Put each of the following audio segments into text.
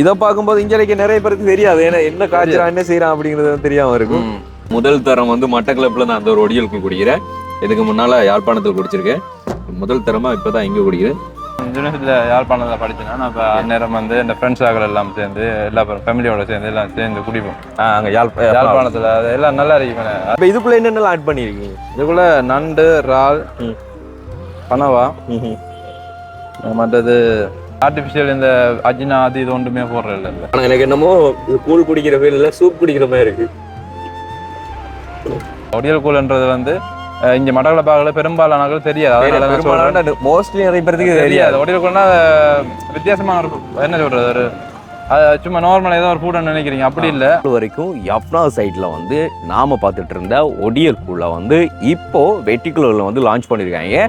இதை பார்க்கும்போது இங்க நிறைய பேருக்கு தெரியாது. ஏன்னா என்ன காய்ச்சல் என்ன செய்யறான் அப்படிங்கிறது தெரியாம இருக்கும். முதல் தரம் வந்து மட்டக்களப்புல நான் அந்த ஒரு ஒடியலுக்கு குடிக்கிறேன். இதுக்கு முன்னால யாழ்ப்பாணத்தில் குடிச்சிருக்கேன். முதல் தரமா இப்பதான் இங்க குடிக்கிறேன் யூனிவர்சிட்டியில் யாழ்ப்பாணத்தில் படிச்சேன்னா நான் இப்போ அந்நேரம் வந்து இந்த ஃப்ரெண்ட்ஸ் ஆகல எல்லாம் சேர்ந்து எல்லா ஃபேமிலியோட சேர்ந்து எல்லாம் சேர்ந்து குடிப்போம். அங்க யாழ் யாழ்ப்பாணத்தில் அது எல்லாம் நல்லா இருக்கும். இப்ப இதுக்குள்ள என்னென்னலாம் ஆட் பண்ணிருக்கீங்க? இதுக்குள்ள நண்டு இறால் ம். பனவா மற்றது ஆர்டிஃபிஷியல் இந்த அஜினா அது இது ஒன்றுமே போடுறது இல்லை. ஆனா எனக்கு என்னமோ கூழ் குடிக்கிற ஃபீல்ல சூப் குடிக்கிற மாதிரி இருக்கு. ஒடியல் கூழ்ன்றது வந்து இங்க மடகளப்பாகல பெரும்பாலானவர்கள் தெரியாது. மோஸ்ட்லி நிறைய பேருக்கு தெரியாது. ஒடியல் கூழ்னா வித்தியாசமான ஒரு என்ன சொல்றது ஒரு அது சும்மா நார்மல் ஏதோ ஒரு ஃபுட்னு நினைக்கிறீங்க. அப்படி இல்லை. இது வரைக்கும் யப்னா சைட்ல வந்து நாம பார்த்துட்டு இருந்த ஒடியல் கூழ வந்து இப்போ வெட்டிக்குலர்ல வந்து லான்ச் பண்ணிருக்காங்க.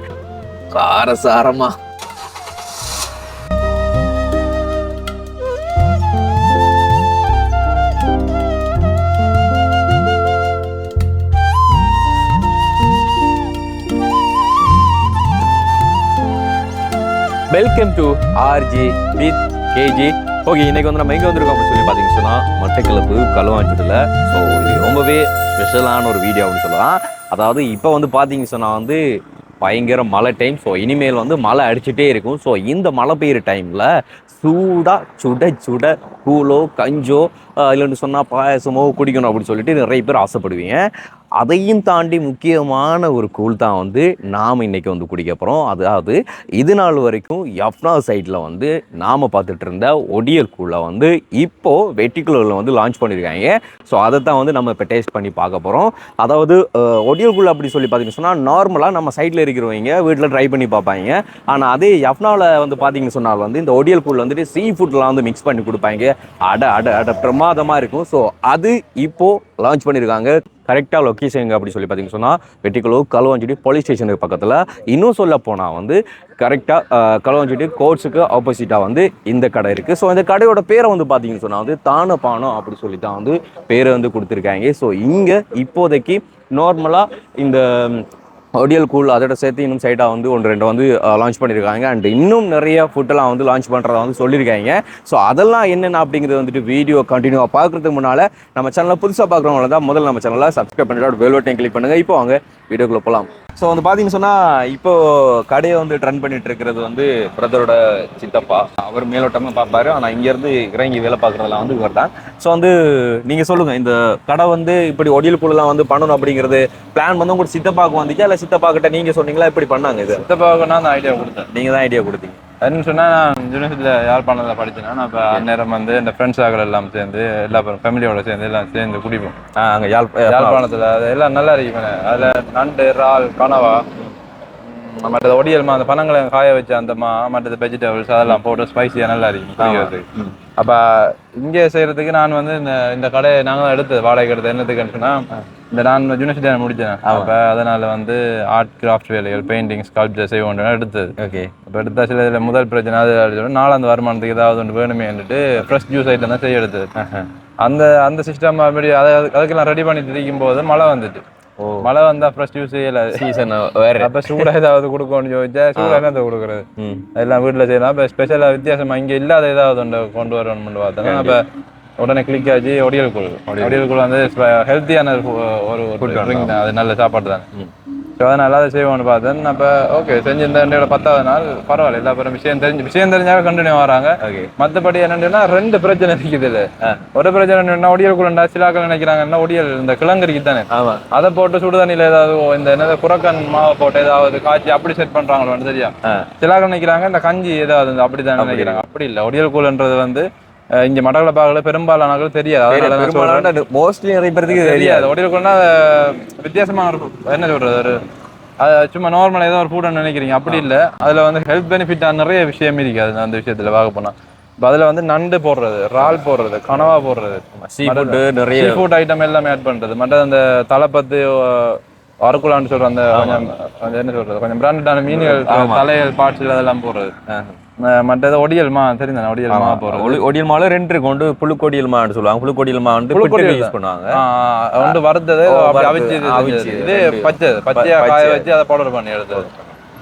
காரசாரமா. Welcome to R G with K G okay இன்னைக்கு வந்து நம்ம எங்கே வந்திருக்கோம் அப்படின்னு சொல்லி பார்த்தீங்கன்னு சொன்னால் மட்டக்கிழப்பு களுவாஞ்சுட்டுல ஸோ இது ரொம்பவே ஸ்பெஷலான ஒரு வீடியோ அப்படின்னு சொல்லலாம். அதாவது இப்போ வந்து பார்த்தீங்க சொன்னால் வந்து பயங்கர மழை டைம் ஸோ இனிமேல் வந்து மழை அடிச்சுட்டே இருக்கும். ஸோ இந்த மழை பெய்கிற டைமில் சூடாக சுட சுட கூலோ கஞ்சோ இல்லைன்னு சொன்னால் பாயசமோ குடிக்கணும் அப்படின்னு சொல்லிட்டு நிறைய பேர் ஆசைப்படுவீங்க. அதையும் தாண்டி முக்கியமான ஒரு கூழ் தான் வந்து நாம் இன்னைக்கு வந்து குடிக்க போகிறோம் அதாவது இது நாள் வரைக்கும் எஃப்னா சைட்டில் வந்து நாம் பார்த்துட்டு இருந்த ஒடியல் கூழை வந்து இப்போது வெட்டிக்குலரில் வந்து லான்ச் பண்ணியிருக்காங்க ஸோ அதை தான் வந்து நம்ம இப்போ டேஸ்ட் பண்ணி பார்க்க போகிறோம் அதாவது ஒடியல் கூழ் அப்படி சொல்லி பார்த்தீங்கன்னு சொன்னால் நார்மலாக நம்ம சைட்டில் இருக்கிறவங்க வீட்டில் ட்ரை பண்ணி பார்ப்பாங்க. ஆனால் அதே எஃப்னாவில் வந்து பார்த்தீங்கன்னு சொன்னால் வந்து இந்த ஒடியல் கூழ் வந்துட்டு சீ ஃபுட்லாம் வந்து மிக்ஸ் பண்ணி கொடுப்பாங்க. அட அட அட பிரமாதமாக இருக்கும். ஸோ அது இப்போது லான்ச் பண்ணியிருக்காங்க கரெக்டாக லொக்கேஷன் எங்கே அப்படி சொல்லி பார்த்தீங்கன்னு சொன்னால் வெட்டிக்குளூர் களுவாஞ்சிடி போலீஸ் ஸ்டேஷனுக்கு பக்கத்தில். இன்னும் சொல்ல போனால் வந்து கரெக்டாக களுவாஞ்சிடி கோர்ட்ஸுக்கு ஆப்போசிட்டாக வந்து இந்த கடை இருக்குது ஸோ இந்த கடையோட பேரை வந்து பார்த்தீங்கன்னு சொன்னால் வந்து தான பானம் அப்படி சொல்லி தான் வந்து பேரை வந்து கொடுத்துருக்காங்க. ஸோ இங்கே இப்போதைக்கு நார்மலாக இந்த ஒடியல் கூல் அதோட சேர்த்து இன்னும் சைட்டாக வந்து ஒன்று ரெண்டு வந்து லான்ச் பண்ணியிருக்காங்க அண்ட் இன்னும் நிறைய ஃபுட்டெல்லாம் வந்து லான்ச் பண்ணுறதா வந்து சொல்லியிருக்காங்க. ஸோ அதெல்லாம் என்னென்ன அப்படிங்கிறது வந்துட்டு வீடியோ கண்டினியூவாக பார்க்குறதுக்கு முன்னால் நம்ம சேனலை புதுசாக பார்க்குறவங்கள தான் முதல்ல நம்ம சேனலில் சப்ஸ்கிரைப் பண்ணிட்டு பெல் பட்டன் கிளிக் பண்ணுங்கள் இப்போ அவங்க வீடியோக்குள்ளே போகலாம் ஸோ வந்து பார்த்தீங்கன்னு சொன்னால் இப்போ கடையை வந்து ரன் பண்ணிட்டு இருக்கிறது வந்து பிரதரோட சித்தப்பா. அவர் மேலோட்டமாக பார்ப்பாரு ஆனால் இங்கேருந்து இறங்கி வேலை பார்க்குறதெல்லாம் வந்து இவர் தான் ஸோ வந்து நீங்கள் சொல்லுங்கள் இந்த கடை வந்து இப்படி ஒடியல் கூழெல்லாம் வந்து பண்ணணும் அப்படிங்கிறது பிளான் வந்து உங்களுக்கு சித்தப்பாவுக்கு வந்துச்சா இல்லை சித்தப்பா கிட்ட நீங்கள் சொன்னீங்களா இப்படி பண்ணாங்க இது? சித்தப்பாவுக்கு நான் ஐடியா கொடுத்தேன். நீங்கள் தான் ஐடியா கொடுத்தீங்க. என்னன்னு சொன்னா நான் யூனிவர்சிட்டியில் யாழ்ப்பாணத்தில் படிச்சேன்னா நான் இப்போ அந்நேரம் வந்து இந்த ஃப்ரெண்ட்ஸ் ஆகல எல்லாம் சேர்ந்து எல்லா ஃபேமிலியோட சேர்ந்து எல்லாம் சேர்ந்து குடிப்போம். அங்கே யாழ் யாழ்ப்பாணத்தில் அது எல்லாம் நல்லா இருக்கும். அதில் நண்டு இறால் கனவா மற்றது ஒடியல்மா அந்த பழங்களை காய வச்ச அந்த மா மற்றது வெஜிடபிள்ஸ் அதெல்லாம் போட்டு ஸ்பைசியாக நல்லா இருக்கும். அப்போ இங்கே செய்யறதுக்கு நான் வந்து இந்த இந்த கடையை நாங்கள் தான் எடுத்தது. வாடகை எடுத்தது. என்னத்துக்குன்னு சொன்னா இந்த நான் யூனிவர்சிட்டியில் முடித்தேன் அப்போ அதனால வந்து ஆர்ட் கிராஃப்ட் வேலைகள் பெயிண்டிங் ஸ்கல்ப்சர் வேண்டிய எடுத்தது. ஓகே இப்போ எடுத்தா சில இதில் முதல் பிரச்சனை அது சொல்லி நாலாந்து வருமானத்துக்கு ஏதாவது ஒன்று வேணுமேன்னுட்டு ஃப்ரெஷ் ஜூஸ் ஐட்டம் தான் செய்ய எடுத்தது. அந்த அந்த சிஸ்டம் அப்படி அதை அதுக்கெல்லாம் ரெடி பண்ணி திரிக்கும் போது மழை வந்துட்டு. மழை வந்தா ஃப்ரெஷ் ஜூஸ் செய்யல சீசன் வேற. அப்போ சூடாக ஏதாவது கொடுக்கணும்னு யோசிச்சா சூடாக என்னத்தை கொடுக்குறது? எல்லாம் வீட்டில் செய்யலாம். இப்போ ஸ்பெஷலாக வித்தியாசமா இங்கே இல்லாத ஏதாவது ஒன்று கொண்டு வரணும்னு பார்த்தோன்னா அப்போ உடனே கிளிக் ஆச்சு ஒடியல் குழு. ஒடியல் குழு. வந்து ஹெல்த்தியான ஒரு drink தான். அது நல்ல சாப்பாடு தான். ஸோ அதனால அதை செய்வோம்னு பார்த்தேன். அப்போ ஓகே செஞ்சிருந்த என்னோட பத்தாவது நாள் பரவாயில்ல எல்லா பேரும் விஷயம் தெரிஞ்சு விஷயம் தெரிஞ்சாவே கண்டினியூ வராங்க. ஓகே மற்றபடி என்னன்னா ரெண்டு பிரச்சனை இருக்குது இதுல. ஒரு பிரச்சனை என்னன்னா ஒடியல் குழண்டா சிலாக்கள் நினைக்கிறாங்கன்னா ஒடியல்? இந்த கிழங்கரிக்கு தானே? அதை போட்டு சுடுதண்ணில ஏதாவது இந்த என்னது குரக்கன் மாவை போட்டு ஏதாவது காய்ச்சி அப்படி செட் பண்றாங்களோ தெரியா? ஆ. சிலாக்கள் நினைக்கிறாங்க இந்த கஞ்சி ஏதாவது இந்த அப்படிதான் நினைக்கிறாங்க. அப்படி இல்லை. ஒடியல் கூழ்ன்றது வந்து இங்க மடகளப்பாகல பெரும்பாலானவர்கள் தெரியாது. அதனால நான் சொல்றேன். மோஸ்ட்லி நிறைய பேருக்கு தெரியாது. தெரியாது. ஒடியல் கூழ்னா வித்தியாசமான ஒரு என்ன சொல்றது ஒரு அது சும்மா நார்மல் ஏதோ ஒரு ஃபுட்னு நினைக்கிறீங்க. அப்படி இல்லை. அதுல வந்து ஹெல்த் பெனிஃபிட்டாக நிறைய விஷயம் இருக்கு அது அந்த விஷயத்துல பார்க்க போனா. இப்போ அதுல வந்து நண்டு போடுறது இறால் போடுறது கனவா போடுறது சீ ஃபுட்டு நிறைய. சீ ஃபுட் ஐட்டம் எல்லாமே ஆட் பண்றது. மற்ற அந்த தலைப்பத்து அறுக்குலான்னு சொல்ற அந்த கொஞ்சம் என்ன சொல்றது கொஞ்சம் பிராண்டடான மீன்கள் தலைகள் பார்ட்ஸ் அதெல்லாம் போடுறது. மற்றது ஒடியல் மா தெரியும் ஒடியல் மா ஒளி- ஒடியல் மாலை ரெண்டு இருக்கு ஒன்று புழுக்கொடியல் மான்னு சொல்லுவாங்க புழுக்கொடியல் மா வந்து புழுக்கொடியல் யூஸ். பண்ணுவாங்க வந்து வறுத்தது அவிச்சு இது அவிச்சு. இது. பச்சை பச்சையா பச்சை. காய வச்சு அதை பவுடர் பண்ணி எடுத்தது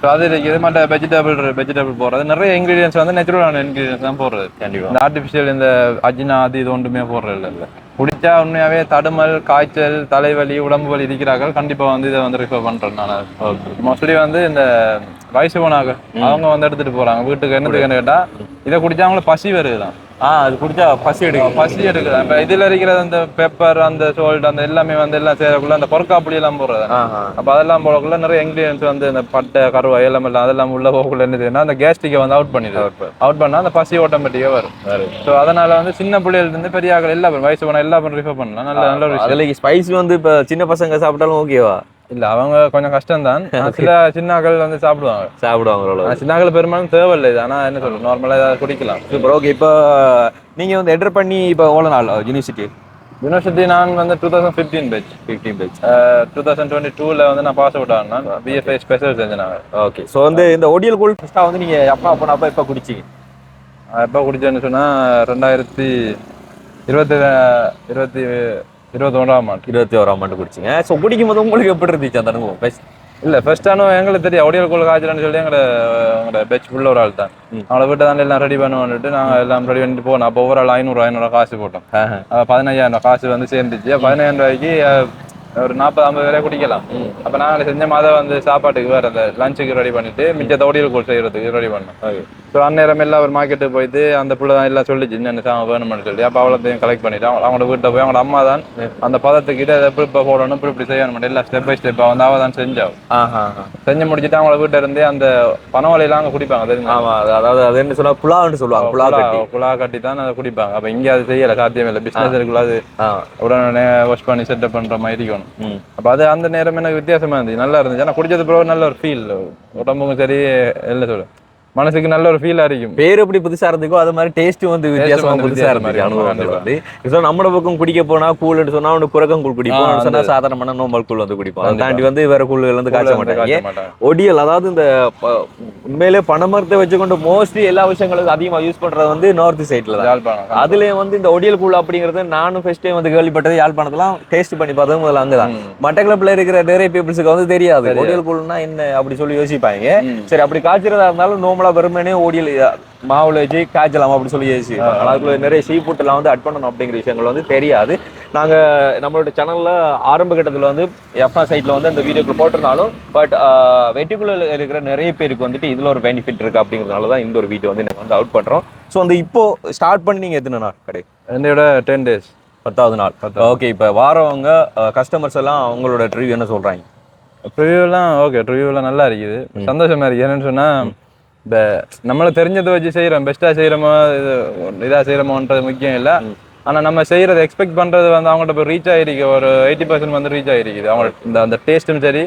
ஸோ அது இருக்குது மற்ற வெஜிடபிள் வெஜிடபிள் போடுறது. நிறைய இன்கிரீடியன்ஸ் வந்து நேச்சுரலான இன்கிரீடியன்ஸ் தான் போடுறது. கண்டிப்பா. இந்த ஆர்டிஃபிஷியல் இந்த அஜினா அது இது ஒன்றுமே போடுறது இல்லை இல்லை குடிச்சா உண்மையாவே தடுமல் காய்ச்சல் தலைவலி உடம்பு வலி இருக்கிறார்கள். கண்டிப்பா வந்து இதை வந்து ரிஃபர் பண்றேன் நான். மோஸ்ட்லி வந்து இந்த வயசு போனாங்க அவங்க வந்து எடுத்துட்டு போறாங்க. வீட்டுக்கு என்னதுன்னு கேட்டா இதை குடிச்சா அவங்களுக்கு பசி வருதுதான். ஆ அது குடிச்சா பசி எடுக்கும் பசி எடுக்குது. இப்ப இதுல இருக்கிற அந்த பெப்பர் அந்த சோல்ட் அந்த எல்லாமே வந்து எல்லாம் சேரக்குள்ள அந்த பொறக்காப்புளி எல்லாம் போடுறது. அப்ப அதெல்லாம் போடக்குள்ள நிறைய இன்கிரியன்ஸ் வந்து இந்த பட்டை கருவாய் எல்லாம் எல்லாம் அதெல்லாம் உள்ள போகக்குள்ள என்னதுன்னா அந்த கேஸ்ட்ரிக்கை வந்து அவுட் பண்ணிடுது. அவுட் பண்ணா. அந்த பசி ஆட்டோமேட்டிக்கா வரும். ஸோ அதனால வந்து சின்ன பிள்ளைகள் இருந்து பெரிய ஆட்கள் எல்லா வயசு போன எல்லா பேரும் ரிஃபர் பண்ணலாம். நல்ல நல்ல ஒரு அதுல ஸ்பைஸ் வந்து இப்ப சின்ன பசங்க சாப்பிட்டாலும் ஓகேவா இல்ல அவங்க கொஞ்சம் கஷ்டம் தான் சில சின்ன ஆட்கள் வந்து சாப்பிடுவாங்க. சாப்பிடுவாங்க ஓரளவு. ஆனா சின்ன ஆட்கள் பெரும்பாலும் தேவையில்லை. இது ஆனா என்ன சொல்றது நார்மலா ஏதாவது குடிக்கலாம். சூப்பர் ஓகே இப்போ நீங்க வந்து என்டர் பண்ணி இப்போ எவ்வளோ நாள் யூனிவர்சிட்டி யூனிவர்சிட்டி நான் வந்து two thousand fifteen batch fifteen page two thousand twenty டூவில் வந்து நான் பாஸ் அவுட் ஆனேன். பிஎஃப்ஐ ஸ்பெஷல் செஞ்சேன் நான் ஓகே ஸோ வந்து இந்த ஒடியல் கோல்ட் ஃபஸ்ட்டாக வந்து நீங்க அப்பா அப்போ அப்போ எப்போ குடிச்சிங்க? எப்போ குடிச்சேன்னு சொன்னா ரெண்டாயிரத்தி இருபத்தி இருபத்தி இருபத்தி ஒன்றாம் ஆண்டு. இருபத்தி ஓராம் ஆண்டு குடிச்சிங்க. ஸோ குடிக்கும் போது உங்களுக்கு எப்படி இருந்துச்சு அந்த அனுபவம்? பெஸ்ட் இல்ல ஃபர்ஸ்ட் ஆனும் எங்களுக்கு தெரியும். ஒடியல் கோல் காய்ச்சல்னு சொல்லி எங்களை எங்களோட பெட்ச் ஃபுல்ல ஒரு ஆள் தான். அவங்கள வீட்டை தான் எல்லாம் ரெடி பண்ணுவோன்ட்டு நாங்க எல்லாம் ரெடி பண்ணிட்டு போனோம். அப்போ ஒவ்வொரு ஆள் ஐநூறு ஐநூறு காசு போட்டோம். பதினஞ்சாயிரம் ரூபாய் காசு வந்து சேர்ந்துச்சு. பதினஞ்சாயிரம் ரூபாய்க்கு ஒரு நாற்பது ஐம்பது பேரை குடிக்கலாம். அப்ப நாங்க செஞ்ச மாதம் வந்து சாப்பாட்டுக்கு வேற அந்த லஞ்சுக்கு ரெடி பண்ணிட்டு மிச்ச ஒடியல் கோல் செய்யறதுக்கு ரெடி பண்ணோம் ஸோ அந்நேரம் எல்லாம் ஒரு மார்க்கெட்டுக்கு போயிட்டு அந்த புள்ள தான் எல்லாம் சொல்லிச்சு என்னென்ன சாமான் வேணும்னு சொல்லி அப்போ அவ்வளோத்தையும் கலெக்ட் பண்ணிட்டு அவங்க அவங்களோட வீட்டை போய் அவங்களோட அம்மா தான் அந்த பதத்துக்கிட்ட இதை எப்படி இப்போ போடணும் இப்படி இப்படி செய்யணும் எல்லாம் ஸ்டெப் பை ஸ்டெப்பாக வந்து அவள் தான் செஞ்சாள் ஆஹா. செஞ்சு முடிச்சுட்டு அவங்கள வீட்டை இருந்தே அந்த பனவலையெல்லாம் அங்கே குடிப்பாங்க தெரியுமா? அது- அதாவது அது என்ன சொன்னா புலான்னு சொல்லுவாங்க புலா கட்டி. குழா கட்டி தான் அதை குடிப்பாங்க. அப்போ இங்கே அது செய்யலை சாத்தியம் இல்லை. பிஸ்னஸ் இருக்குள்ள அது. உடனே வாஷ் பண்ணி செட்டப் பண்ற மாதிரி இருக்கணும் ம் அப்போ அது அந்த நேரம் எனக்கு வித்தியாசமா இருந்துச்சு நல்லா இருந்துச்சு. ஆனால் குடிச்சது பிறகு நல்ல ஒரு ஃபீல் உடம்புக்கும் சரி இல்லை சொல்லு மனசுக்கு நல்ல ஒரு ஃபீலாக இருக்கும் பேர் எப்படி புதுசா இருந்துக்கோ அது மாதிரி டேஸ்ட் வந்து வித்தியாசமா புதுசா இருந்துச்சு கண்டிப்பா. வந்து நம்ம பக்கம் குடிக்க போனா கூல்னு சொன்னா அவனுக்கு குரக்கம் கூழ் குடிப்போம் சொன்னா சாதாரணமான நோம்பல் கூழ் வந்து குடிப்போம் அதை. தாண்டி வந்து வேற கூழ்கள் வந்து காய்ச்ச மாட்டாங்க. ஒடியல் அதாவது இந்த உண்மையிலே பணமரத்தை வச்சுக்கொண்டு மோஸ்ட்லி எல்லா விஷயங்களுக்கும் அதிகமா யூஸ் பண்றது வந்து நார்த் சைட்ல தான் அதுலயும் வந்து இந்த ஒடியல் கூழ் அப்படிங்கிறது நானும் ஃபர்ஸ்ட் டைம் வந்து கேள்விப்பட்டது யாழ்ப்பாணத்துலாம் டேஸ்ட் பண்ணி பார்த்தது முதல்ல அங்கதான். மட்டக்களப்பில் இருக்கிற நிறைய பீப்புள்ஸுக்கு வந்து தெரியாது. ஒடியல் கூழ்னா என்ன அப்படி சொல்லி யோசிப்பாங்க. சரி அப்படி காய்ச்சறதா இருந்தாலும் நோமலா வெறுமனே ஒடியல் மாவுல வச்சு காய்ச்சலாம் அப்படி சொல்லி யோசிப்பாங்க அதுக்குள்ள நிறைய சீ எல்லாம் வந்து அட் பண்ணணும் அப்படிங்கிற விஷயங்கள் வந்து தெரியாது. நாங்க நம்மளோட சேனல்ல ஆரம்ப கட்டத்துல வந்து எஃப்னா சைட்ல வந்து அந்த வீடியோக்கு போட்டிருந்தாலும் பட் வெட்டிக்குள்ள இருக்கிற நிறைய பேருக்கு வந்துட்டு இதுல ஒரு பெனிஃபிட் இருக்கு அப்படிங்கிறதுனால தான் இந்த ஒரு வீடியோ வந்து நாங்க வந்து அவுட் பண்றோம். ஸோ அந்த இப்போ ஸ்டார்ட் பண்ணி நீங்க எத்தனை நாள் கடை என்னையோட டென் டேஸ் பத்தாவது நாள். ஓகே இப்போ வாரவங்க கஸ்டமர்ஸ் எல்லாம் அவங்களோட ட்ரிவ்யூ என்ன சொல்றாங்க? ரிவ்யூலாம் ஓகே ரிவ்யூலாம் நல்லா இருக்குது. சந்தோஷமா இருக்கு. என்னன்னு சொன்னா இந்த நம்மள தெரிஞ்சதை வச்சு செய்யறோம் பெஸ்டா செய்யறோமோ இது இதா செய்யறோமோன்றது முக்கியம் இல்ல. ஆனா நம்ம செய்யறதை எக்ஸ்பெக்ட் பண்றது வந்து அவங்கள்ட்ட போய் ரீச் ஆயிருக்கு. ஒரு எயிட்டி பர்சன்ட் வந்து ரீச் ஆயிருக்குது. அவங்க இந்த அந்த டேஸ்ட்டும் சரி.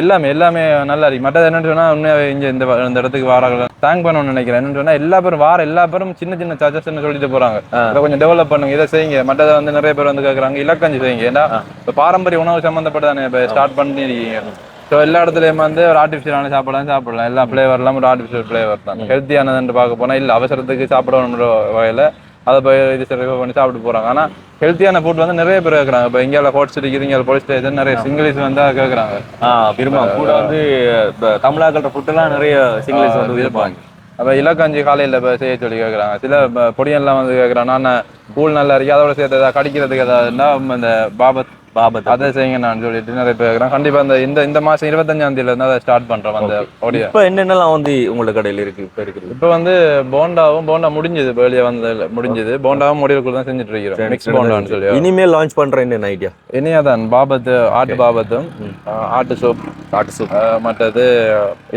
எல்லாமே எல்லாமே நல்லா இருக்கு. மற்றது என்னன்னு சொன்னா உண்மையாவே இங்க இந்த இந்த இடத்துக்கு வாராங்க. தேங்க் பண்ணணும்னு நினைக்கிறேன். என்னன்னு சொன்னா எல்லா பேரும் வார எல்லா பேரும் சின்ன சின்ன சஜஷன் சொல்லிட்டு போறாங்க. இதை கொஞ்சம் டெவலப் பண்ணுங்க. இதை செய்யுங்க. மற்றதை வந்து நிறைய பேர் வந்து கேக்குறாங்க. இலக்கஞ்சி செய்யுங்க. ஏன்னா இப்ப பாரம்பரிய உணவு சம்பந்தப்பட்டதானே இப்ப ஸ்டார்ட் பண்ணிருக்கீங்க. ஸோ எல்லா இடத்துலயும் வந்து ஒரு ஆர்டிஃபிஷியலான சாப்பிடலாம் சாப்பிடலாம். எல்லா ஃப்ளேவர்லாம் ஒரு ஆர்டிஃபிஷியல் ஃப்ளேவர் தான். ஹெல்த்தியானதுன்னு பார்க்க போனா இல்ல அவசரத்துக்கு சாப்பிடணுன்ற வகையில அதை போய் இது சர்வை பண்ணி சாப்பிட்டு போறாங்க. ஆனா ஹெல்த்தியான ஃபுட் வந்து நிறைய பேர் கேட்குறாங்க இப்போ இங்கே ஹோட் சிட்டிக்கு இங்கே போலீஸ் ஸ்டேஷன் நிறைய சிங்கிள்ஸ் வந்து கேட்குறாங்க ஆ விரும்ப கூட வந்து இப்ப தமிழாக்கள ஃபுட்டெல்லாம் நிறைய சிங்கிள்ஸ் வந்து விரும்புவாங்க அப்போ இலக்கஞ்சி காலையில் இப்போ செய்ய சொல்லி கேட்குறாங்க சில பொடியெல்லாம் வந்து கேட்குறாங்க நான் கூழ் நல்லா இருக்கு. அதோட சேர்த்து ஏதாவது கடிக்கிறதுக்கு ஏதாவதுன்னா இந்த பாபத் பாபத் அதை செய்யுங்க நான் சொல்லிட்டு நிறைய பேர் கண்டிப்பா இந்த இந்த இந்த மாசம் இருபத்தஞ்சாம் தேதியில இருந்து அதை ஸ்டார்ட் பண்றோம் அந்த ஒடிய இப்போ என்னென்னலாம் வந்து உங்களோட கடையில இருக்கு இப்போ இருக்குது இப்போ வந்து போண்டாவும் போண்டா முடிஞ்சது வெளியே வந்தது முடிஞ்சது. போண்டாவும் முடிவுக்குள்ள தான் செஞ்சுட்டு இருக்கிறோம். மிக்ஸ் போண்டான்னு சொல்லி. இனிமேல் லான்ச் பண்ற என்ன ஐடியா இனியாதான் பாபத்து ஆட்டு பாபத்தும் ஆட்டு சோப் காட்டு சூப் மற்றது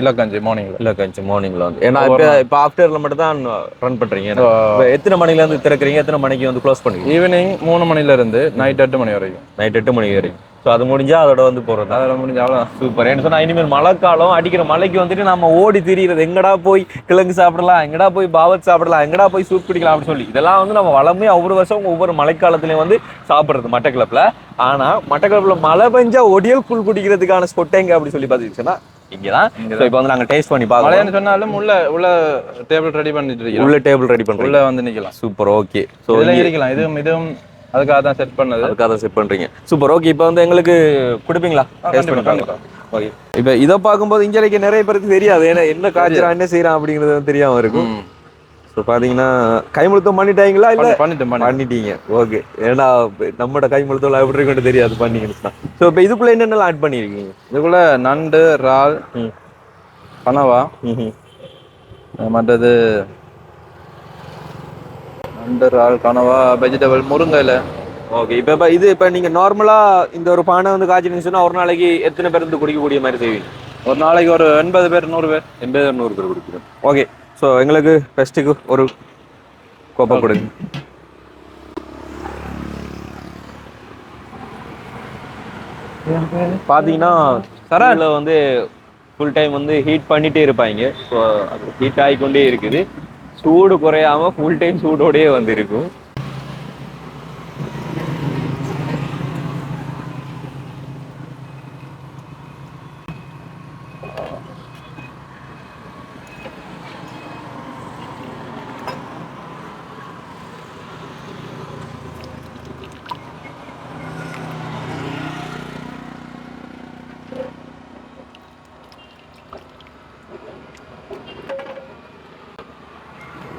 இலக்கஞ்சி மார்னிங்ல இல்ல கஞ்சி மார்னிங்ல வந்து. ஏன்னா இப்போ இப்போ ஆஃப்டர்ல மட்டும் தான் ரன் பண்றீங்க. எத்தனை மணில இருந்து திறக்கிறீங்க எத்தனை மணிக்கு வந்து க்ளோஸ் பண்ணுவீங்க? ஈவினிங் மூணு மணில இருந்து நைட் எட்டு மணி வரைக்கும். நைட் எட்டு மணி வரைக்கும் ஸோ அது முடிஞ்சா அதோட வந்து போறது. அதில் முடிஞ்ச அவ்வளோதான் சூப்பர் ஏன்னு சொன்னா இனிமேல் மழைக்காலம் அடிக்கிற மழைக்கு வந்துட்டு நம்ம ஓடி திரியிறது. எங்கடா போய் கிழங்கு சாப்பிடலாம் எங்கடா போய் பாவத் சாப்பிடலாம் எங்கடா போய் சூப் குடிக்கலாம் அப்படின்னு சொல்லி. இதெல்லாம் வந்து நம்ம வளமே ஒவ்வொரு வருஷம் ஒவ்வொரு மழைக்காலத்துலயும் வந்து சாப்பிடுறது மட்டக்கிழப்புல ஆனா மட்டக்கிழப்புல மழை பெஞ்சா ஒடியல் கூழ் குடிக்கிறதுக்கான ஸ்பொட் எங்க அப்படி சொல்லி பாத்துக்கிச்சுன்னா இங்கதான். இப்போ வந்து நாங்க டேஸ்ட் பண்ணி பார்க்கலாம் சொன்னாலும் உள்ள உள்ள டேபிள் ரெடி பண்ணிட்டு உள்ள டேபிள் ரெடி பண்றோம் உள்ள வந்து நிக்கலாம். சூப்பர் ஓகே ஸோ இதுல இருக்கலாம். இதுவும் இதுவும் அதுக்காக தான் செட் பண்ணது. அதுக்காக செட் பண்றீங்க. சூப்பர் ஓகே இப்போ வந்து எங்களுக்கு கொடுப்பீங்களா? டேஸ்ட் கண்டிப்பா, பண்ணி கண்டிப்பா. பார்க்கலாம் ஓகே இப்போ இதை பார்க்கும்போது இஞ்சலைக்கு நிறைய பேருக்கு தெரியாது. ஏன்னா என்ன காய்ச்சறான் என்ன செய்யறான் அப்படிங்கிறது தெரியாம இருக்கும். ஸோ பாத்தீங்கன்னா கைமுழுத்தம் பண்ணிட்டாங்களா இல்ல? பண்ணி- பண்ணிட்டு பண்ணி பண்ணிட்டீங்க. ஓகே ஏன்னா நம்மட கைமுழுத்தம் எப்படி இருக்குன்னு தெரியாது பண்ணீங்கன்னு ஸோ இப்போ இதுக்குள்ள என்னென்னலாம் ஆட் பண்ணிருக்கீங்க? இதுக்குள்ள நண்டு இறால். அஹ் மற்றது நண்டு இறால் கனவா வெஜிடபிள் முருங்கை இலை ஓகே இப்போ இப்போ இது இப்போ நீங்க நார்மலா இந்த ஒரு பானை வந்து காய்ச்சினீங்கன்னு சொன்னா ஒரு நாளைக்கு எத்தனை பேர் வந்து குடிக்கக்கூடிய மாதிரி செய்வீங்க? ஒரு நாளைக்கு ஒரு எண்பது பேர் நூறு பேர்? எண்பது நூறு பேர் குடிக்கிறோம். ஓகே ஸோ எங்களுக்கு ஃபெஸ்ட்டுக்கு ஒரு கோப்பை கொடுங்க. பார்த்தீங்கன்னா சரால வந்து ஃபுல் டைம் வந்து ஹீட் பண்ணிட்டே இருப்பாங்க. ஸோ அது ஹீட் ஆகிக்கொண்டே இருக்குது. சூடு குறையாம ஃபுல் டைம் சூடோடயே வந்திருக்கும்.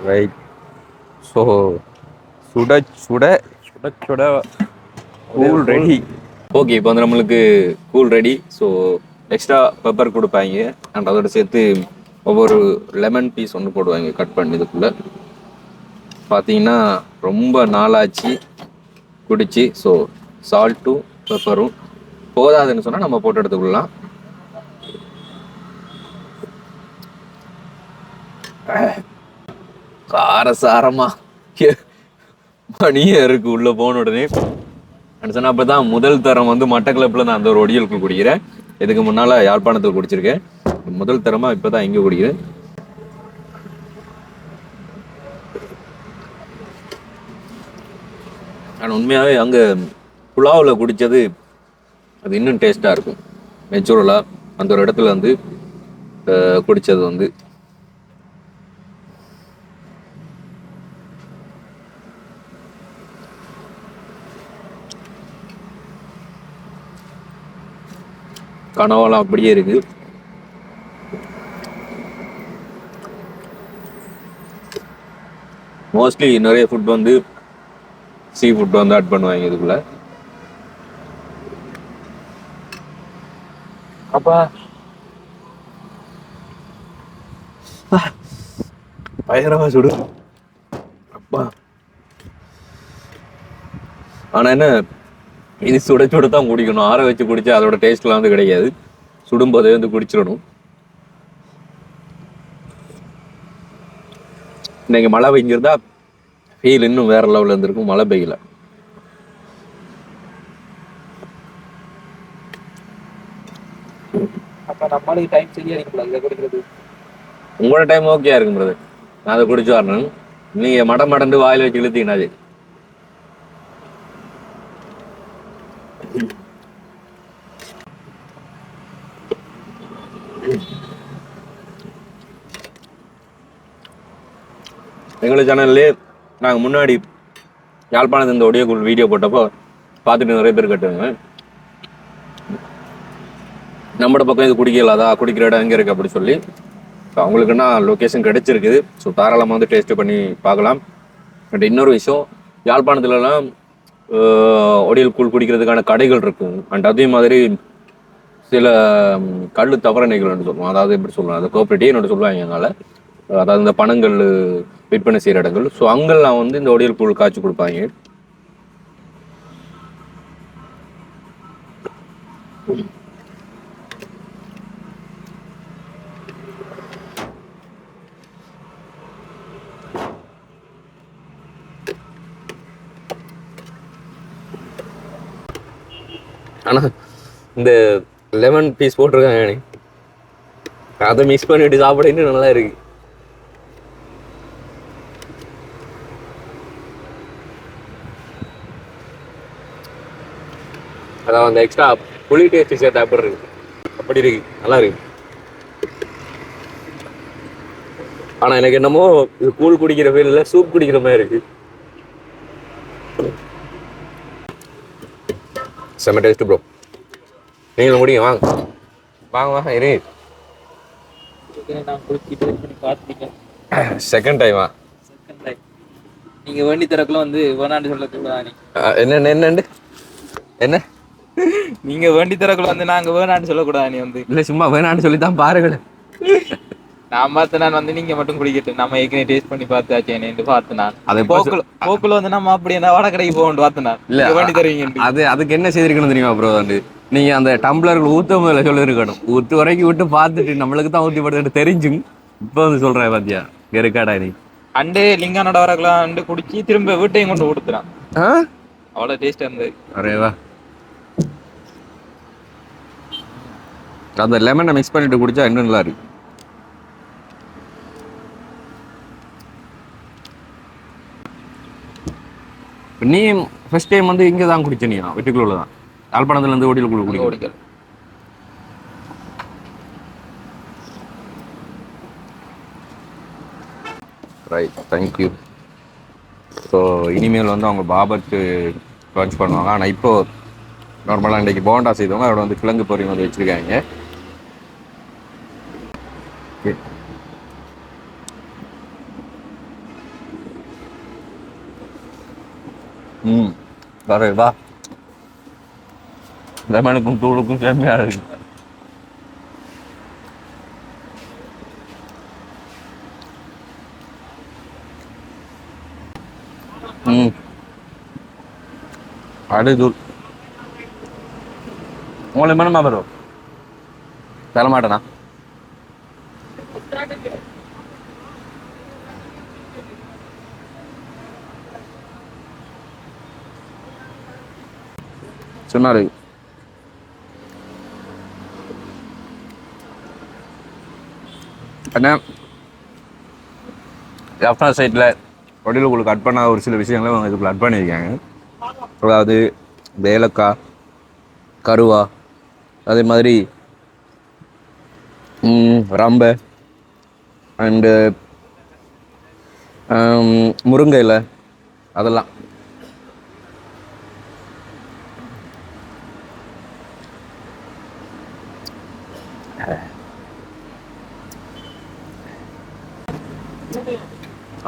ரைட் ஸோ சுட சுட சுட சுட கூல் ரெடி ஓகே இப்போ வந்து நம்மளுக்கு cool ready so extra pepper கொடுப்பாங்க. அண்ட் அதோட சேர்த்து ஒவ்வொரு லெமன் பீஸ் ஒன்று போடுவாங்க கட் பண்ணி இதுக்குள்ள பார்த்தீங்கன்னா ரொம்ப நாளாச்சு குடிச்சு. ஸோ சால்ட்டும் பெப்பரும் போதாதுன்னு சொன்னால் நம்ம போட்டு எடுத்துக்கொள்ளலாம் காரசாரமா மணியா இருக்கு உள்ள போன உடனே. சொன்னா அப்பதான் முதல் தரம் வந்து மட்டக்களப்புல நான் அந்த ஒரு ஒடியலுக்கு குடிக்கிறேன். இதுக்கு முன்னால யாழ்ப்பாணத்தில் குடிச்சிருக்கேன். முதல் தரமா இப்பதான் இங்க குடிக்கிறேன். ஆனால் உண்மையாகவே அங்கே புலாவில் குடித்தது அது இன்னும் டேஸ்ட்டாக இருக்கும். மெச்சூரலாக அந்த ஒரு இடத்துல வந்து குடித்தது வந்து. கனவெல்லாம் அப்படியே இருக்கு. மோஸ்ட்லி நிறைய ஃபுட் வந்து சீ ஃபுட் வந்து ஆட் பண்ணுவாங்க இதுக்குள்ள. அப்பா. பயங்கரமா சுடு. அப்பா. ஆனா என்ன? இது சுட சுட தான் குடிக்கணும். ஆற வச்சு குடிச்சா அதோட டேஸ்ட்லாம் வந்து கிடைக்காது சுடும்போதே வந்து குடிச்சிடணும். இன்னைக்கு மழை பெஞ்சிருந்தா ஃபீல் இன்னும் வேற லெவல்ல இருந்திருக்கும். மழை பெய்யல. உங்களோட டைம் ஓகேயா இருக்கும் பிரதர் நான் அதை குடிச்சு வரணும். நீங்க மட மடண்டு வாயில வச்சு இழுத்தீங்கன்னா எங்கள் சேனல்லே நாங்கள் முன்னாடி யாழ்ப்பாணத்து இந்த ஒடியோக்குள் வீடியோ போட்டப்போ பார்த்துட்டு நிறைய பேர் கட்டுவாங்க நம்மட பக்கம் இது குடிக்கலாதா குடிக்கிற இடம் எங்கே இருக்குது அப்படி சொல்லி. ஸோ அவங்களுக்குன்னா லொக்கேஷன் கிடைச்சிருக்குது. ஸோ தாராளமாக வந்து டேஸ்ட்டு பண்ணி பார்க்கலாம். பட் இன்னொரு விஷயம் யாழ்ப்பாணத்துலலாம் ஒடியல் கூழ் குடிக்கிறதுக்கான கடைகள் இருக்கும். அண்ட் அதே மாதிரி சில கல் தவறணைகள்னு சொல்லுவோம். அதாவது எப்படி சொல்லலாம் அது கோஆப்ரேட்டிவ் சொல்லுவாங்க எங்களால். அதாவது இந்த பணங்கள் விற்பனை செய்கிற இடங்கள். ஸோ அங்கெல்லாம் வந்து இந்த ஒடியல் கூழ் காய்ச்சி கொடுப்பாங்க. ஆனா இந்த லெமன் பீஸ் போட்டிருக்காங்க அதை மிக்ஸ் பண்ணிட்டு சாப்பிட இன்னும் நல்லா இருக்கு. அதான் அந்த எக்ஸ்ட்ரா புளி டேஸ்ட் சேர்த்து அப்படி இருக்கு? அப்படி இருக்கு. நல்லா இருக்கு. ஆனா எனக்கு என்னமோ இது கூழ் குடிக்கிற ஃபீல் இல்லை சூப் குடிக்கிற மாதிரி இருக்கு. செம்ம டேஸ்ட் ப்ரோ நீங்களும் முடியும்? வாங்க. வாங்க வாங்க இரு. செகண்ட் டைமா நீங்க வேண்டி தரக்குள்ள வந்து வேணான்னு சொல்லக்கூடாது என்ன என்ன என்ன நீங்க வேண்டி தரக்குள்ள வந்து நாங்க வேணான்னு சொல்லக்கூடாது நீ வந்து? இல்ல சும்மா வேணான்னு சொல்லி தான் பாருங்களேன். நான் பார்த்து நான் வந்து நீங்க மட்டும் குடிக்கட்டும் நம்ம ஏற்கனவே டேஸ்ட் பண்ணி பார்த்தாச்சேன்னு பார்த்து நான். அதை போக்குல போக்குல வந்து நம்ம அப்படி என்ன வட கடைக்கு போகணும் பார்த்து நான். இல்ல, வேண்டி தருவீங்க அது அதுக்கு என்ன செய்திருக்கணும் தெரியுமா ப்ரோ வந்து நீங்க அந்த டம்ளர்கள் ஊத்த முதல்ல சொல்லிருக்கணும். ஊத்து வரைக்கும் விட்டு பார்த்துட்டு நம்மளுக்கு தான் ஊத்தி போட்டு தெரிஞ்சும் இப்போ வந்து சொல்றேன் பாத்தியா இருக்காடா நீ. அண்டு லிங்கானோட வரக்குலாம் அண்டு குடிச்சு திரும்ப வீட்டையும் கொண்டு கொடுத்துறான் ஆ? அவ்வளவு டேஸ்ட் இருந்தது. அரேவா அந்த லெமனை மிக்ஸ் பண்ணிட்டு குடிச்சா இன்னும் நல்லா இருக்கு. நீ ஃபர்ஸ்ட் டைம் வந்து இங்க தான் குடிச்ச நீ வெட்டுக்குள்ள தான் யாழ்ப்பாணத்துல இருந்து ஓடியில் குடி ஓடிக்கல் ரைட் தேங்க்யூ ஸோ இனிமேல் வந்து அவங்க பாபர்க்கு லான்ச் பண்ணுவாங்க. ஆனால் இப்போ நார்மலாக இன்றைக்கி போண்டா செய்தவங்க அதோட வந்து கிழங்கு பொரி வந்து வச்சுருக்காங்க. ம் வர லெமனுக்கும் தூளுக்கும் செம்மையாக இருக்கு. ம். அடுதூள் உங்களுக்கு மனமா வரும்? தரமாட்டேனா? சொன்னாரு. அண்ணா லெஃப்ட் சைடில் வடிவில் உங்களுக்கு கட் பண்ணாத ஒரு சில விஷயங்களை அவங்க இதுக்குள்ள அட் பண்ணியிருக்காங்க. அதாவது இந்த ஏலக்காய் கருவா அதே மாதிரி ரம்ப அண்டு முருங்கையில் அதெல்லாம்.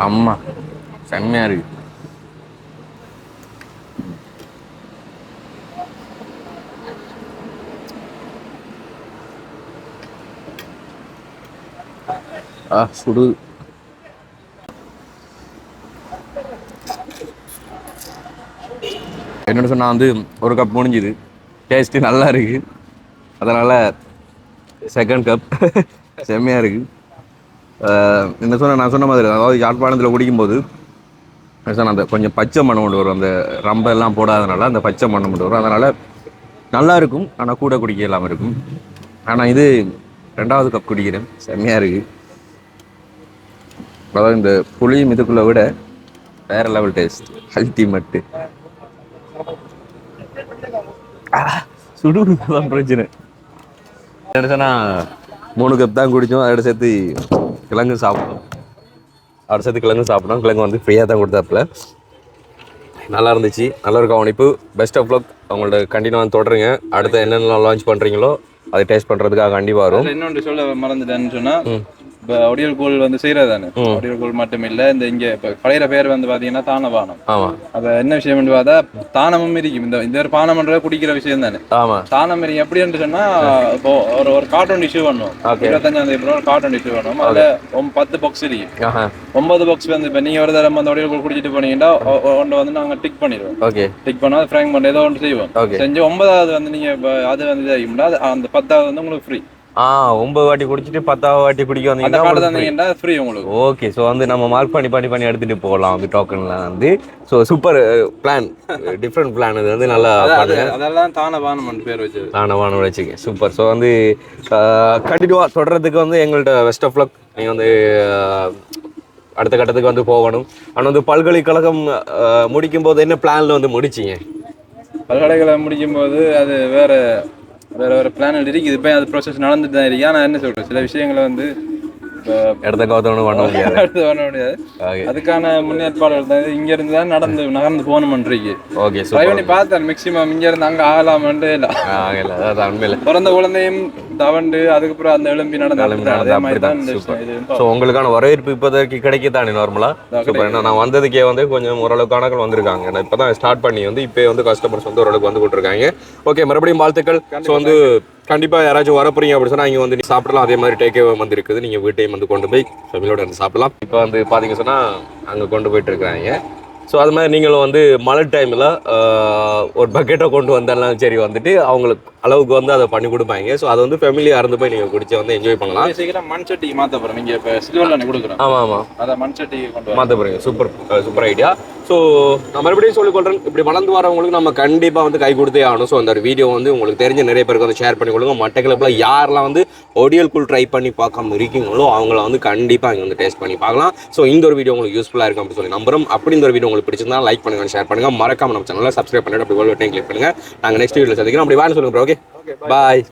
அம்மா செம்மையா இருக்கு. ஆ சுடு. என்னோட சொன்னால் வந்து ஒரு கப் முடிஞ்சுது. டேஸ்ட்டு நல்லா இருக்குது அதனால் செகண்ட் கப் செம்மையா இருக்குது என்ன சொன்ன நான் சொன்ன மாதிரி அதாவது யாழ்ப்பாணத்தில் குடிக்கும்போது என்ன அந்த கொஞ்சம் பச்சை மண்ணம் கொண்டு வரும். அந்த ரம்ப எல்லாம் போடாதனால அந்த பச்சை மண்ணம் கொண்டு வரும். அதனால நல்லா இருக்கும். ஆனால் கூட குடிக்க இல்லாமல் இருக்கும். ஆனால் இது ரெண்டாவது கப் குடிக்கிறேன். செம்மையாக இருக்கு. அதாவது இந்த புளியும் இதுக்குள்ளே விட வேற லெவல் டேஸ்ட் அல்டிமேட்டு சுடுதான் பிரச்சனை. என்ன சொன்னா மூணு கப் தான் குடித்தோம் அதோட சேர்த்து கிழங்கு சாப்பிட்டோம் அதோட சேர்த்து கிழங்கு சாப்பிட்டோம் கிழங்கு வந்து ஃப்ரீயாக தான் கொடுத்தாப்புல. நல்லா இருந்துச்சு. நல்ல ஒரு கவனிப்பு. பெஸ்ட் ஆஃப் லக் அவங்களோட கண்டினியூ தொடருங்க. அடுத்து என்னென்ன லான்ச் பண்ணுறீங்களோ அதை டேஸ்ட் பண்ணுறதுக்காக கண்டிப்பாக வரும். இன்னொன்று சொல்ல மறந்துட்டேன்னு சொன்னா இப்போ ஒடியல் கோல் வந்து செய்யறது தானே ஒடியல் கோல் மட்டும் இல்ல இந்த இங்க இப்ப பேர் வந்து பாத்தீங்கன்னா தானபானம். அப்ப என்ன விஷயம் பார்த்தா தானமும் இருக்கும் இந்த இந்த ஒரு பானம்ன்றது குடிக்கிற விஷயம் தானே? தானம் இருக்கும் எப்படி என்று சொன்னா இப்போ ஒரு ஒரு கார்ட்டூன் இஷ்யூ பண்ணுவோம். இருபத்தஞ்சாம் தேதி ஒரு கார்ட்டூன் இஷ்யூ பண்ணுவோம். அதுல பத்து பாக்ஸ் இருக்கு. ஆஹா. ஒன்பது பாக்ஸ் வந்து இப்ப நீங்க ஒரு தரம் அந்த ஒடியல் கோல் குடிச்சிட்டு போனீங்கன்னா ஒன்று வந்து நாங்க டிக் பண்ணிடுவோம். டிக் பண்ணா ஃப்ராங்க் பண்ண ஏதோ ஒன்று செய்வோம். செஞ்சு ஒன்பதாவது வந்து நீங்க அது வந்து அது அந்த பத்தாவது வந்து உங்களுக்கு ஃப்ரீ ஆ ஒன்பது வாட்டி குடிச்சிட்டு பத்தாவது வாட்டி குடிக்க அந்த வந்தீங்கன்னா ஃப்ரீ உங்களுக்கு. ஓகே ஸோ வந்து நம்ம மார்க் பண்ணி பண்ணி பண்ணி எடுத்துட்டு போகலாம் வந்து டோக்கன்லாம் வந்து. So super plan different plan இது வந்து நல்லா அதெல்லாம் தானபானம் பேர் வச்சது. தானவான வச்சுக்கேன் சூப்பர் ஸோ வந்து கண்டினியூவாக தொடர்றதுக்கு வந்து எங்கள்கிட்ட வெஸ்ட் ஆஃப் லக் நீங்கள் வந்து ஆஹ், அடுத்த கட்டத்துக்கு வந்து போகணும். ஆனால் வந்து பல்கலைக்கழகம் ஆஹ், முடிக்கும் போது என்ன பிளான்ல வந்து முடிச்சிங்க? பல்கலைக்கழகம் முடிக்கும் போது அது வேற வேற வேற பிளான் இருக்குது இப்போ அது ப்ராசஸ் நடந்துட்டு தான் இருக்கு. ஆனால் என்ன சொல்றேன் சில விஷயங்களை வந்து இடத்த கவுத்தவனும் பண்ண முடியாது. அடுத்து வர முடியாது. அதுக்கான முன்னேற்பாடுகள் தான் இங்க இருந்து தான் நடந்து நகர்ந்து போகணுமன்றிருக்கு ஓகே ட்ரை பண்ணி பார்த்தேன் மேக்ஸிமம் இங்க இருந்து அங்க ஆகலாமன்ட்டு இல்லை. ஆகல. அதான் உண்மையில். பிறந்த குழந்தையும் தவண்டு அதுக்கப்புறம் அந்த எலும்பி நடந்து உங்களுக்கான வரவேற்பு இப்போதைக்கு கிடைக்கத்தானே நார்மலா சூப்பர். ஏன்னா நான் வந்ததுக்கே வந்து கொஞ்சம் ஓரளவுக்கு ஆட்கள் வந்திருக்காங்க. நான் இப்போ தான் ஸ்டார்ட் பண்ணி வந்து இப்போ வந்து கஸ்டமர்ஸ் வந்து ஓரளவுக்கு வந்து கொண்டிருக்காங்க ஓகே மறுபடியும் வாழ்த்துக்கள். ஸோ வந்து கண்டிப்பாக யாராச்சும் வர போறீங்க அப்படி சொன்னா இங்கே வந்து சாப்பிடலாம். அதே மாதிரி டேக்கே வந்து இருக்குது நீங்கள் வீட்டையும் வந்து கொண்டு போய் ஃபேமிலியோட வந்து சாப்பிடலாம். இப்போ வந்து பார்த்தீங்க சொன்னா அங்கே கொண்டு போயிட்டு இருக்கிறாங்க. ஸோ அது மாதிரி நீங்களும் வந்து மழை டைமில் ஒரு பக்கெட்டை கொண்டு வந்தாலும் சரி வந்துட்டு அவங்களுக்கு அளவுக்கு வந்து அதை பண்ணி கொடுப்பாங்க. ஸோ அதை வந்து ஃபேமிலியாக இருந்து போய் நீங்கள் குடிச்சு வந்து என்ஜாய் பண்ணலாம். சீக்கிரம் மண் சட்டி மாத்த போறோம். நீங்க இப்ப சில்வர்ல கொடுக்குறோம். ஆமாம் ஆமாம் அதான் மண் சட்டி கொண்டு மாற்ற போகிறீங்க சூப்பர் சூப்பர் ஐடியா ஸோ நான் மறுபடியும் சொல்லிக்கொள்கிறேன் இப்படி வளர்ந்து வரவங்களுக்கு நம்ம கண்டிப்பாக வந்து கை கொடுத்தே ஆகணும். ஸோ அந்த ஒரு வீடியோ வந்து உங்களுக்கு தெரிஞ்ச நிறைய பேருக்கு வந்து ஷேர் பண்ணி கொடுங்க. மட்டை கிளப்பில் யாரெல்லாம் வந்து ஒடியல் கூல் ட்ரை பண்ணி பார்க்காம இருக்கீங்களோ அவங்கள வந்து கண்டிப்பாக இங்கே வந்து டேஸ்ட் பண்ணி பார்க்கலாம். ஸோ இந்த ஒரு வீடியோ உங்களுக்கு யூஸ்ஃபுல்லாக இருக்கும் அப்படின்னு சொல்லி நம்புறோம். அப்படி இந்த ஒரு வீடியோ உங்களுக்கு பிடிச்சிருந்தா லைக் பண்ணுங்க ஷேர் பண்ணுங்க. மறக்காம நம்ம சேனலில் சப்ஸ்கிரைப் பண்ணிட்டு அப்படி டைம் கிளிக் பண்ணுங்க. நாங்கள் நெக்ஸ்ட் வீடியோவில் சந்திக்கிறோம். அப்படி வாங்க சொல்லுங்க ஓகே பாய்